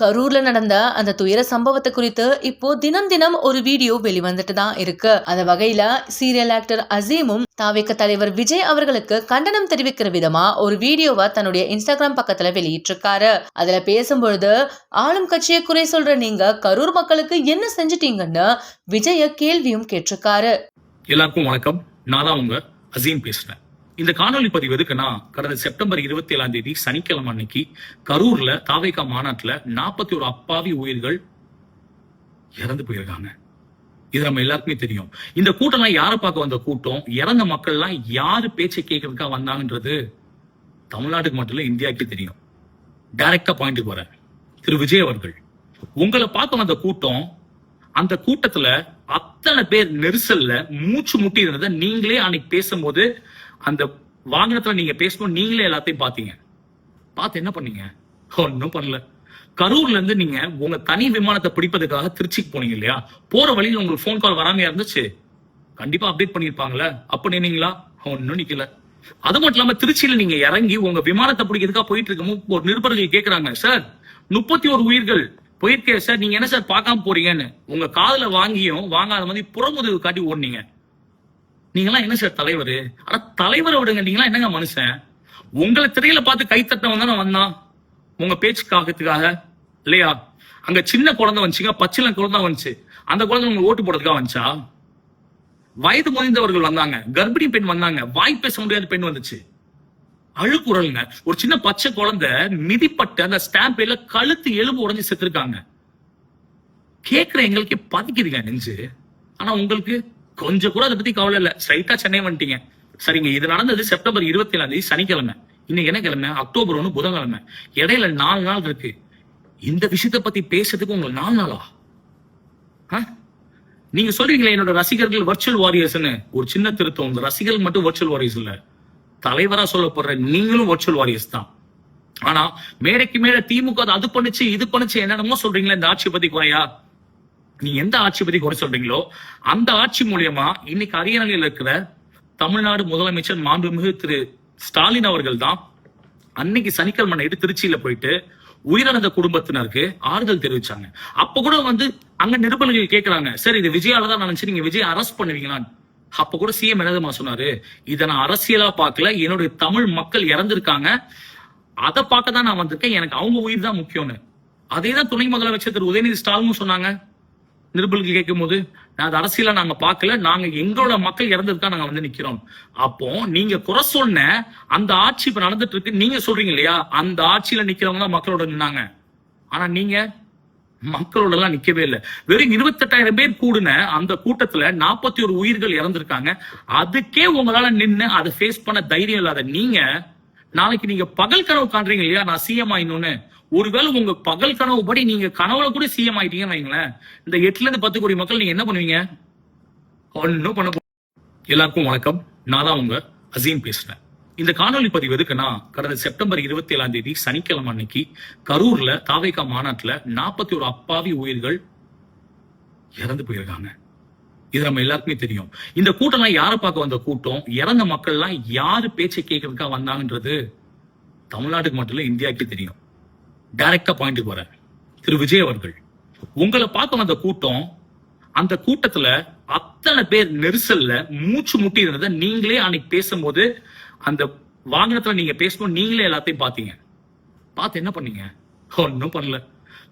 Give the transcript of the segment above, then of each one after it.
கரூர்ல நடந்த அந்த துயர சம்பவத்தை குறித்து இப்போ தினம் தினம் ஒரு வீடியோ வெளிவந்துட்டு தான் இருக்கு. அந்த வகையில சீரியல் ஆக்டர் அசீமும் தாவேக்க தலைவர் விஜய் அவர்களுக்கு கண்டனம் தெரிவிக்கிற விதமா ஒரு வீடியோவை தன்னுடைய இன்ஸ்டாகிராம் பக்கத்துல வெளியிட்டிருக்காரு. அதுல பேசும்பொழுது ஆளும் கட்சியை குறை சொல்ற நீங்க கரூர் மக்களுக்கு என்ன செஞ்சிட்டீங்கன்னு விஜய கேள்வியும் கேட்டிருக்காரு. எல்லாருக்கும் வணக்கம். நான் தான் உங்க அசீம் பேசுறேன். இந்த காணொளி பதிவு எதுக்குன்னா கடந்த செப்டம்பர் இருபத்தி ஏழாம் தேதி சனிக்கிழமை அன்னைக்கு கரூர்ல தாவேகா மாநாட்டுல நாற்பத்தி ஒரு அப்பாவி உயிர்கள் இறந்து போயிருக்காங்க. இது நம்ம எல்லாருக்குமே தெரியும். இந்த கூட்டம்லாம் யாரை பார்க்க வந்த கூட்டம்? இறந்த மக்கள்லாம் யாரு பேச்சை கேட்கறதுக்காக வந்தாங்கன்றது தமிழ்நாட்டுக்கு மட்டும் இல்ல இந்தியாவுக்கே தெரியும். டைரக்டா பாயிண்ட் போறேன் திரு விஜய் அவர்கள் உங்களை பார்க்க வந்த கூட்டம் அந்த கூட்டத்துல அத்தனை பேர் நெரிசல்ல மூச்சு முட்டி இருந்ததை நீங்களே அன்னைக்கு பேசும்போது அந்த வாகனத்துல நீங்க பேசணும் நீங்களே எல்லாத்தையும் பாத்தீங்க. பார்த்து என்ன பண்ணீங்க? ஒன்னும் பண்ணல. கரூர்ல இருந்து நீங்க உங்க தனி விமானத்தை பிடிப்பதுக்காக திருச்சிக்கு போனீங்க இல்லையா? போற வழியில உங்களுக்கு ஃபோன் கால் வராம இருந்துச்சு? கண்டிப்பா அப்டேட் பண்ணிருப்பாங்கல்ல? அப்ப நின்னீங்களா? ஒன்னும் நிக்கல. அது மட்டும் இல்லாம திருச்சியில நீங்க இறங்கி உங்க விமானத்தை பிடிக்கிறதுக்காக போயிட்டு இருக்கும்போது ஒரு நிருபர்கள் கேக்குறாங்க சார் முப்பத்தி ஒரு உயிர்கள் போயிருக்கே சார். நீங்க என்ன சார் பார்க்காம போறீங்கன்னு? உங்க காதல வாங்கியும் வாங்காத மாதிரி புறமுதுகு காட்டி ஓடுனீங்க. நீங்களாம் என்ன சார் தலைவர்? ஆனா தலைவரை விடுங்க. நீங்களாம் என்னங்க மனுஷன்? உங்களை திரையில பார்த்து கை தானே வந்தான் உங்க பேச்சுக்காகத்துக்காக இல்லையா? அங்க சின்ன குழந்தை வந்துச்சுங்க பச்சில குழந்தை வந்துச்சு. அந்த குழந்தை உங்களுக்கு ஓட்டு போடுறதுக்காக வந்துச்சா? வயது முதிர்ந்தவர்கள் வந்தாங்க. கர்ப்பிணி பெண் வந்தாங்க. வாய் பேச முடியாத பெண் வந்துச்சு. அழுக்குறல்ங்க ஒரு சின்ன பச்சை குழந்தை மிதிப்பட்டு அந்த ஸ்டாம்பேல கழுத்து எலும்பு உடஞ்சி செத்துருக்காங்க. கேக்குற எங்களுக்கு பதிக்குதுங்க நெஞ்சு. ஆனா உங்களுக்கு கொஞ்சம் கூட அதை பத்தி கவலை இல்ல. ஸ்ட்ரைட்டா சென்னை வந்துட்டீங்க. சரிங்க இது நடந்தது செப்டம்பர் இருபத்தி ஏழாம் தேதி சனிக்கிழமை. இன்னைக்கு என்ன கிழமை? அக்டோபர் ஒண்ணு புதன்கிழமை. இடையில நாலு நாள் இருக்கு. இந்த விஷயத்த பத்தி பேசுறதுக்கு உங்களுக்கு நாலு நாளா? நீங்க சொல்றீங்களே என்னோட ரசிகர்கள் வர்ச்சுவல் வாரியர்ஸ்னு ஒரு சின்ன திருத்தம். உங்க ரசிகர்கள் மட்டும் வர்ச்சுவல் வாரியர்ஸ் இல்ல. தலைவரா சொல்லப்படுற நீங்களும் வர்ச்சுவல் வாரியர்ஸ் தான். ஆனா மேடைக்கு மேல திமுக அது பண்ணுச்சு இது பண்ணுச்சு என்னென்னமோ சொல்றீங்களே இந்த ஆட்சி பத்தி குறையா? நீ எந்த ஆட்சி பத்தி குறை சொல்றீங்களோ அந்த ஆட்சி மூலியமா இன்னைக்கு அரியணையில் இருக்கிற தமிழ்நாடு முதலமைச்சர் மாண்புமிகு திரு ஸ்டாலின் அவர்கள் தான் அன்னைக்கு சனிக்கிழமை நைட்டு திருச்சியில போயிட்டு உயிரிழந்த குடும்பத்தினருக்கு ஆறுதல் தெரிவிச்சாங்க. அப்ப கூட வந்து அங்க நிருபர்கள் கேட்கிறாங்க சரி இது விஜயால தான் நினைச்சு நீங்க விஜய் அரெஸ்ட் பண்ணுவீங்களா அப்ப கூட சிஎம் என்னதுமா சொன்னாரு இதை நான் அரசியலா பார்க்கல என்னுடைய தமிழ் மக்கள் இறந்திருக்காங்க. அதை பார்க்க தான் நான் வந்திருக்கேன். எனக்கு அவங்க உயிர் தான் முக்கியம்னு. அதே தான் துணை முதலமைச்சர் திரு உதயநிதி ஸ்டாலினும் சொன்னாங்க. நிருபர்கள் கேட்கும் போது நான் அது அரசியல நாங்க பார்க்கல. நாங்க எங்களோட மக்கள் இறந்ததுக்காக நாங்க வந்து நிக்கிறோம். அப்போ நீங்க குறை சொன்ன அந்த ஆட்சி இப்ப நடந்துட்டு இருக்கு நீங்க சொல்றீங்க இல்லையா? அந்த ஆட்சியில நிக்கிறவங்க தான் மக்களோட நின்னாங்க. ஆனா நீங்க மக்களோட எல்லாம் நிக்கவே இல்லை. வெறும் இருபத்தெட்டாயிரம் பேர் கூடின அந்த கூட்டத்துல நாற்பத்தி ஒரு உயிர்கள் இறந்திருக்காங்க. அதுக்கே உங்களால நின்று அதை ஃபேஸ் பண்ண தைரியம் இல்லாத நீங்க நாளைக்கு நீங்க பகல் கனவு காண்றீங்க இல்லையா? நான் சிஎம் ஆயினுன்னு ஒருவேளை உங்க பகல் கனவு படி நீங்க கனவுல கூட சிஎம் ஆயிட்டீங்கன்னு வைங்களேன் இந்த எட்டுல இருந்து பத்து கோடி மக்கள் நீங்க என்ன பண்ணுவீங்க? ஒன்னும் பண்ண எல்லாருக்கும் வணக்கம். நான் தான் உங்க அசீம் பேசுறேன். இந்த காணொளி பதிவு எதுக்குன்னா கடந்த செப்டம்பர் இருபத்தி ஏழாம் தேதி சனிக்கிழமை அன்னைக்கு கரூர்ல தாவேகா மாநாட்டுல நாற்பத்தி ஒரு அப்பாவி உயிர்கள் இறந்து போயிருக்காங்க. இது நம்ம எல்லாருக்குமே தெரியும். இந்த கூட்டம்லாம் யாரை பார்க்க வந்த கூட்டம்? இறந்த மக்கள்லாம் யாரு பேச்சை கேட்கறதுக்காக வந்தாங்கன்றது தமிழ்நாட்டுக்கு மட்டும் இல்ல இந்தியாவுக்கே தெரியும். டைரக்டா பாயிண்ட் போறேன் திரு விஜய் அவர்கள். உங்களை பார்க்க வந்த கூட்டம் அந்த கூட்டத்துல அத்தனை பேர் நெரிசல்ல மூச்சு முட்டி இருந்ததை நீங்களே அன்னைக்கு பேசும்போது அந்த வாகனத்துல நீங்க பேசணும் நீங்களே எல்லாத்தையும் பாத்தீங்க பார்த்து என்ன பண்ணீங்க? ஒன்னும் பண்ணல.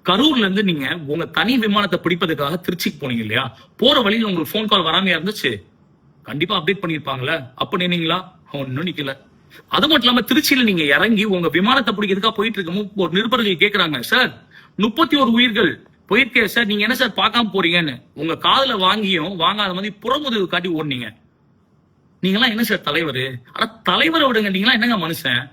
கரூர்ல இருந்து நீங்க உங்க தனி விமானத்தை பிடிப்பதுக்காக திருச்சிக்கு போனீங்க இல்லையா? போற வழியில் உங்களுக்கு ஃபோன் கால் வராம இருந்துச்சு? கண்டிப்பா அப்டேட் பண்ணிருப்பாங்களே அப்ப நின்னீங்களா? ஒன்னும் நிக்கல. அது மட்டும் இல்லாம திருச்சியில நீங்க இறங்கி உங்க விமானத்தை பிடிக்கிறதுக்கா போயிட்டு இருக்கும் ஒரு நிருபர்கள் கேக்குறாங்க சார் முப்பத்தி ஒரு உயிர்கள் போயிருக்கே சார் நீங்க என்ன சார் பார்க்காம போறீங்கன்னு. உங்க காதுல வாங்கியும் வாங்காத மாதிரி புறமுதுகு காட்டி ஓடுனீங்க. நீங்களாம் என்ன சார் தலைவர்? ஆனா தலைவரை விடுங்க. நீங்களாம் என்னங்க மனுஷன்?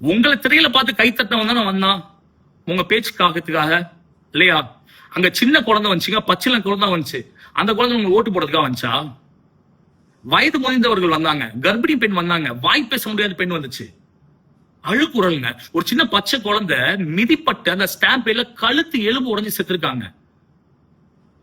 உங்களை திரையில பார்த்து கை தானே வந்தான் உங்க பேச்சுக்காகத்துக்காக இல்லையா? அங்க சின்ன குழந்தை வந்துச்சுங்க பச்சில குழந்தை வந்துச்சு. அந்த குழந்தை உங்களுக்கு ஓட்டு போடுறதுக்காக வந்துச்சா? வயது முதிர்ந்தவர்கள் வந்தாங்க கர்ப்பிணி பெண் வந்தாங்க வாய் பேச முடியாத பெண் வந்துச்சு. அழுக்குறல்ங்க ஒரு சின்ன பச்சை குழந்தை மிதிப்பட்டு அந்த ஸ்டாம்பேல கழுத்து எலும்பு உடஞ்சி செத்துருக்காங்க.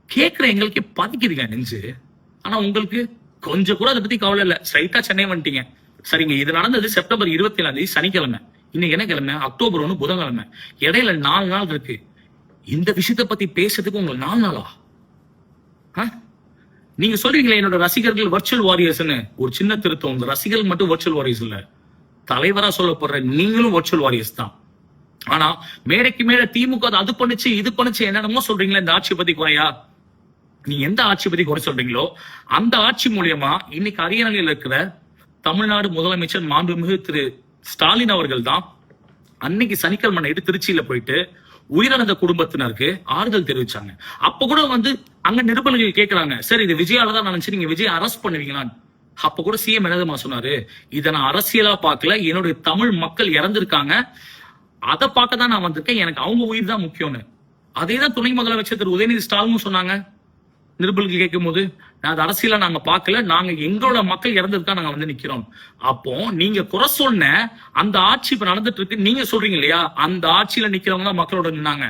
கேட்கிற எங்களுக்கு பதிக்குதுங்க நெஞ்சு. ஆனா உங்களுக்கு கொஞ்சம் கூட அதை பத்தி கவலை இல்ல. ஸ்ட்ரைட்டா சென்னை வந்துட்டீங்க. சரிங்க இது நடந்தது செப்டம்பர் இருபத்தி ஏழாம் தேதி சனிக்கிழமை. இன்னைக்கு என்ன கிழமை? அக்டோபர் ஒண்ணு புதன்கிழமை. இடையில நாலு நாள் இருக்கு. இந்த விஷயத்த பத்தி பேசுறதுக்கு உங்களுக்கு நாலு நாளா? ஆ? நீங்க சொல்றீங்களே என்னோட ரசிகர்கள் வர்ச்சுவல் வாரியர்ஸ்னு ஒரு சின்ன திருத்தம். இந்த ரசிகர்கள் மட்டும் வர்ச்சுவல் வாரியர்ஸ் இல்ல. தலைவரா சொல்லப்படுற நீங்களும் வர்ச்சுவல் வாரியர்ஸ் தான். ஆனா மேடைக்கு மேல திமுக அது பண்ணுச்சு இது பண்ணுச்சு என்னென்னமோ சொல்றீங்களே இந்த ஆட்சி பத்தி குறையா? நீங்க எந்த ஆட்சி பத்தி குறை சொல்றீங்களோ அந்த ஆட்சி மூலியமா இன்னைக்கு அரியணையில் இருக்கிற தமிழ்நாடு முதலமைச்சர் மாண்புமிகு திரு ஸ்டாலின் அவர்கள் தான் அன்னைக்கு சனிக்கிழமை நைட்டு திருச்சியில போயிட்டு உயிரிழந்த குடும்பத்தினருக்கு ஆறுதல் தெரிவிச்சாங்க. அப்ப கூட வந்து அங்க நிருபர்கள் கேட்கிறாங்க சார் இது விஜயால தான் நினைச்சு நீங்க விஜய் அரெஸ்ட் பண்ணுவீங்களா அப்ப கூட சிஎம் என்னதுமா சொன்னாரு இதை நான் அரசியலா பார்க்கல என்னுடைய தமிழ் மக்கள் இறந்திருக்காங்க. அதை பார்க்க தான் நான் வந்திருக்கேன். எனக்கு அவங்க உயிர் தான் முக்கியம்னு. அதே தான் துணை முதலமைச்சர் திரு. உதயநிதி ஸ்டாலினும் சொன்னாங்க. நிருபர்கள் கேட்கும் போது நான் அது அரசியல நாங்க பார்க்கல. நாங்க எங்களோட மக்கள் இறந்ததுக்காக நாங்க வந்து நிக்கிறோம். அப்போ நீங்க குறை சொன்ன அந்த ஆட்சி இப்ப நடந்துட்டு இருக்கு நீங்க சொல்றீங்க இல்லையா? அந்த ஆட்சியில நிக்கிறவங்க தான் மக்களோட நின்னாங்க.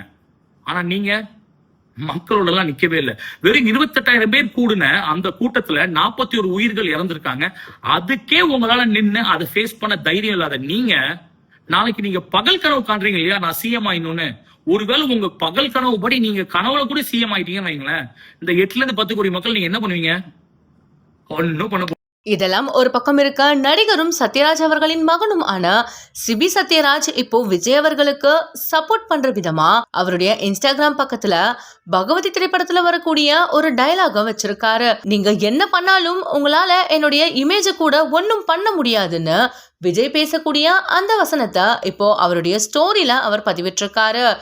ஆனா நீங்க மக்களோட எல்லாம் நிக்கவே இல்லை. வெறும் இருபத்தெட்டாயிரம் பேர் கூடின அந்த கூட்டத்துல நாற்பத்தி ஒரு உயிர்கள் இறந்திருக்காங்க. அதுக்கே உங்களால நின்று அதை ஃபேஸ் பண்ண தைரியம் இல்லாத நீங்க நாளைக்கு நீங்க பகல் கனவு காண்றீங்க இல்லையா? நான் சிஎம் ஆயினுன்னு ஒருவேளை உங்க பகல் கனவு படி நீங்க கனவுல கூட சிஎம் ஆயிட்டீங்கன்னு வைங்களேன். இந்த எட்டுல இருந்து பத்து கோடி மக்கள் நீங்க என்ன பண்ணுவீங்க? ஒன்னும் பண்ண இதெல்லாம் ஒரு பக்கம் இருக்க நடிகரும் சத்யராஜ் அவர்களின் மகனும் ஆன சிபி சத்யராஜ் இப்போ விஜய் அவர்களுக்கு சப்போர்ட் பண்ற விதமா அவருடைய இன்ஸ்டாகிராம் பக்கத்துல பகவதி திரைப்படத்துல வரக்கூடிய ஒரு டயலாக வச்சிருக்காரு. நீங்க என்ன பண்ணாலும் உங்களால என்னுடைய இமேஜ கூட ஒன்றும் பண்ண முடியாதுன்னு விஜய் பேசக்கூடிய அந்த வசனத்தை இப்போ அவருடைய ஸ்டோரியில அவர் பதிவிட்டிருக்காரு.